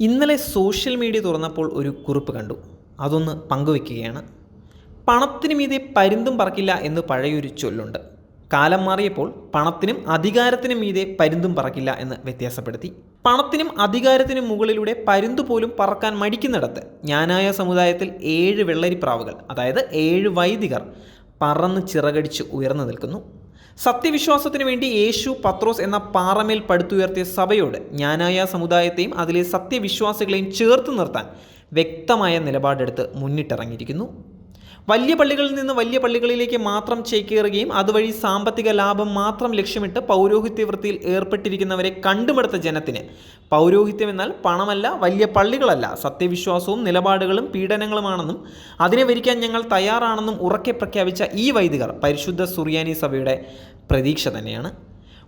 ഇന്നലെ social media തുറന്നപ്പോൾ ഒരു കുറിപ്പ് കണ്ടു. അതൊന്ന് പങ്കുവെക്കുകയാണ്. പണത്തിന് മീതെ പരുന്തും പറക്കില്ല എന്ന് പഴയൊരു ചൊല്ലുണ്ട്. കാലം മാറിയപ്പോൾ പണത്തിനും അധികാരത്തിനും മീതെ പരുന്തും പറക്കില്ല എന്ന് വ്യത്യാസപ്പെടുത്തി. പണത്തിനും അധികാരത്തിനും മുകളിലൂടെ പരുന്തു പോലും പറക്കാൻ മടിക്കുന്നിടത്ത് ജ്ഞാനായ സമുദായത്തിൽ ഏഴ് വെള്ളരിപ്രാവുകൾ അതായത് ഏഴ് വൈദികർ പറന്ന് ചിറകടിച്ച് ഉയർന്നു നിൽക്കുന്നു. സത്യവിശ്വാസത്തിന് വേണ്ടി യേശു പത്രോസ് എന്ന പാറമേൽ പടുത്തുയർത്തിയ സഭയോട് ജ്ഞാനായ സമുദായത്തെയും അതിലെ സത്യവിശ്വാസികളെയും ചേർത്ത് നിർത്താൻ വ്യക്തമായ നിലപാടെടുത്ത് മുന്നിട്ടിറങ്ങിയിരിക്കുന്നു. വലിയ പള്ളികളിൽ നിന്ന് വലിയ പള്ളികളിലേക്ക് മാത്രം ചേക്കേറുകയും അതുവഴി സാമ്പത്തിക ലാഭം മാത്രം ലക്ഷ്യമിട്ട് പൗരോഹിത്യ വൃത്തിയിൽ ഏർപ്പെട്ടിരിക്കുന്നവരെ കണ്ടുമെടുത്ത ജനത്തിന്. പൗരോഹിത്യം എന്നാൽ പണമല്ല വലിയ പള്ളികളല്ല. സത്യവിശ്വാസവും നിലപാടുകളും പീഡനങ്ങളുമാണെന്നും അതിനെ വരിക്കാൻ ഞങ്ങൾ തയ്യാറാണെന്നും ഉറക്കെ പ്രഖ്യാപിച്ച ഈ വൈദികർ പരിശുദ്ധ സുറിയാനി സഭയുടെ പ്രതീക്ഷ തന്നെയാണ്.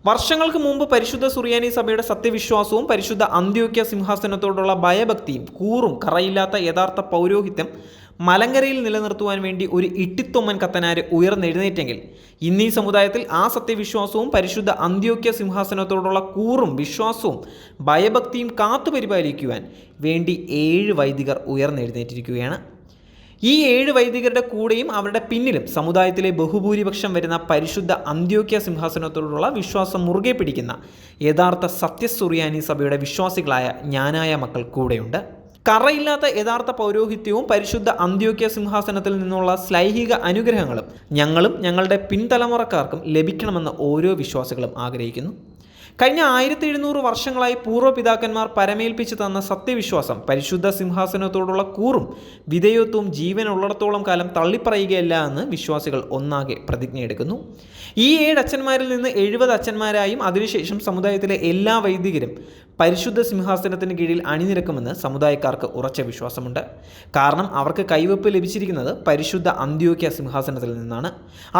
വർഷങ്ങൾക്ക് മുമ്പ് പരിശുദ്ധ സുറിയാനി സഭയുടെ സത്യവിശ്വാസവും പരിശുദ്ധ അന്ത്യോക്യ സിംഹാസനത്തോടുള്ള ഭയഭക്തിയും കൂറും കറയില്ലാത്ത യഥാർത്ഥ പൗരോഹിത്യം മലങ്കരയിൽ നിലനിർത്തുവാൻ വേണ്ടി ഒരു ഇട്ടിത്തൊമ്മൻ കത്തനാര് ഉയർന്നെഴുന്നേറ്റെങ്കിൽ ഇന്നീ സമുദായത്തിൽ ആ സത്യവിശ്വാസവും പരിശുദ്ധ അന്ത്യോക്യ സിംഹാസനത്തോടുള്ള കൂറും വിശ്വാസവും ഭയഭക്തിയും കാത്തുപരിപാലിക്കുവാൻ വേണ്ടി ഏഴ് വൈദികർ ഉയർന്നെഴുന്നേറ്റിരിക്കുകയാണ്. ഈ ഏഴ് വൈദികരുടെ കൂടെയും അവരുടെ പിന്നിലും സമുദായത്തിലെ ബഹുഭൂരിപക്ഷം വരുന്ന പരിശുദ്ധ അന്ത്യോക്യ സിംഹാസനത്തോടുള്ള വിശ്വാസം മുറുകെ പിടിക്കുന്ന യഥാർത്ഥ സത്യസുറിയാനി സഭയുടെ വിശ്വാസികളായ ജ്ഞാനായ മക്കൾ കൂടെയുണ്ട്. കറയില്ലാത്ത യഥാർത്ഥ പൗരോഹിത്യവും പരിശുദ്ധ അന്ത്യോക്യ സിംഹാസനത്തിൽ നിന്നുള്ള സ്ലൈഹിക അനുഗ്രഹങ്ങളും ഞങ്ങളും ഞങ്ങളുടെ പിൻതലമുറക്കാർക്കും ലഭിക്കണമെന്ന് ഓരോ വിശ്വാസികളും ആഗ്രഹിക്കുന്നു. കഴിഞ്ഞ ആയിരത്തി എഴുന്നൂറ് വർഷങ്ങളായി പൂർവപിതാക്കന്മാർ പരമേൽപ്പിച്ചു തന്ന സത്യവിശ്വാസം പരിശുദ്ധ സിംഹാസനത്തോടുള്ള കൂറും വിധേയത്വവും ജീവനുള്ളിടത്തോളം കാലം തള്ളിപ്പറയുകയല്ല എന്ന് വിശ്വാസികൾ ഒന്നാകെ പ്രതിജ്ഞയെടുക്കുന്നു. ഈ ഏഴ് അച്ഛന്മാരിൽ നിന്ന് എഴുപത് അച്ഛന്മാരായും അതിനുശേഷം സമുദായത്തിലെ എല്ലാ വൈദികരും പരിശുദ്ധ സിംഹാസനത്തിന് കീഴിൽ അണിനിരക്കുമെന്ന് സമുദായക്കാർക്ക് ഉറച്ച വിശ്വാസമുണ്ട്. കാരണം അവർക്ക് കൈവപ്പ് ലഭിച്ചിരിക്കുന്നത് പരിശുദ്ധ അന്ത്യോക്യ സിംഹാസനത്തിൽ നിന്നാണ്.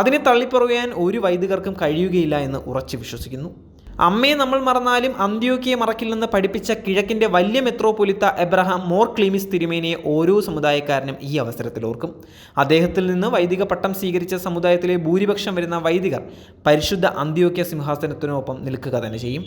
അതിനെ തള്ളിപ്പറയാൻ ഒരു വൈദികർക്കും കഴിയുകയില്ല എന്ന് ഉറച്ചു വിശ്വസിക്കുന്നു. അമ്മയെ നമ്മൾ മറന്നാലും അന്ത്യോക്കിയെ മറക്കില്ലെന്ന് പഠിപ്പിച്ച കിഴക്കിന്റെ വലിയ മെത്രോപൊലിത്ത എബ്രഹാം മോർ ക്ലീമിസ് തിരുമേനിയെ ഓരോ സമുദായക്കാരനും ഈ അവസരത്തിൽ ഓർക്കും. അദ്ദേഹത്തിൽ നിന്ന് വൈദിക പട്ടം സ്വീകരിച്ച സമുദായത്തിലെ ഭൂരിപക്ഷം വരുന്ന വൈദികർ പരിശുദ്ധ അന്ത്യോക്യ സിംഹാസനത്തിനൊപ്പം നിൽക്കുക തന്നെ ചെയ്യും.